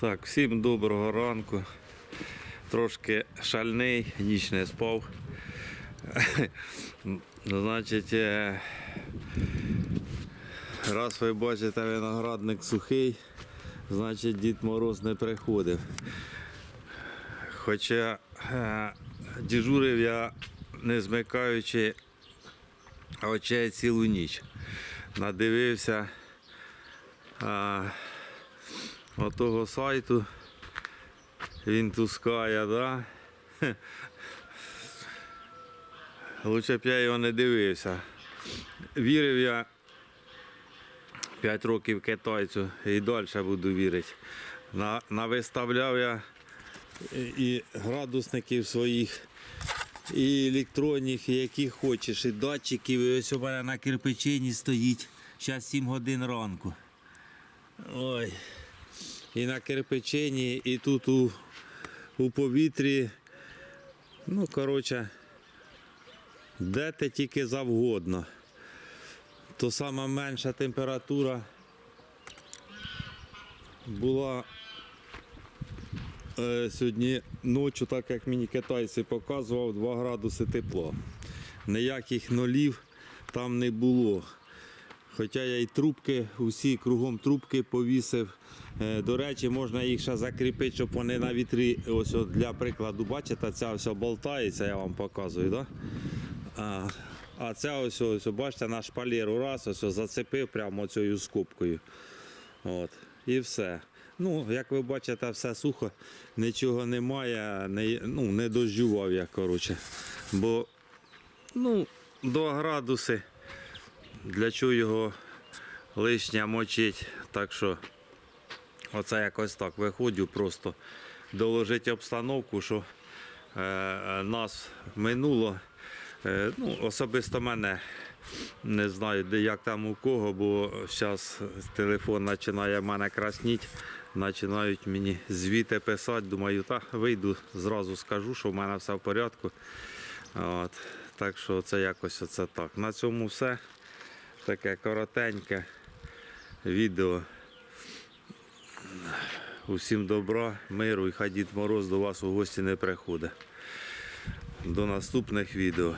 Так, всім доброго ранку. Трошки шальний, ніч не спав. Значить, е, раз ви бачите виноградник сухий, значить Дід Мороз не приходив. Хоча е, дежурив я не змикаючи очей цілу ніч. Надивився а, отого сайту. Він тускає, да? Лучше б я його не дивився. Вірив я 5 років китайцю і далі буду вірити. На, навиставляв я і градусників своїх, і електронних, і які хочеш, і датчиків. І ось у мене на кирпичині стоїть. Зараз 7 годин ранку. Ой. І на кирпичині, і тут у, у повітрі. Ну, коротше, де те тільки завгодно. То сама менша температура була е, сьогодні ночі, так як мені китайці показував, 2 градуси тепла. Ніяких нолів там не було. Хоча я і трубки, усі кругом трубки повісив. Е, До речі, можна їх ще закріпити, щоб вони на вітрі, ось для прикладу, бачите, ця все болтається, я вам показую. Да? А, а це ось, ось, бачите, на шпалеру раз ось, ось зацепив прямо цією скобкою. От. І все. Ну, як ви бачите, все сухо, нічого немає, не, ну, не дождював я, коротше. Бо ну, 2 градуси. Для чого його лишня мочить. Так що оце якось так виходжу просто доложити обстановку, що е, нас минуло. Е, ну, особисто мене не знаю, де як там у кого, бо зараз телефон починає мене красніть, починають мені звіти писати. Думаю, та вийду, зразу скажу, що в мене все в порядку. От. Так що це якось оце так. На цьому все. Таке коротеньке відео. Усім добра, миру і хай Дід Мороз до вас у гості не приходить. До наступних відео.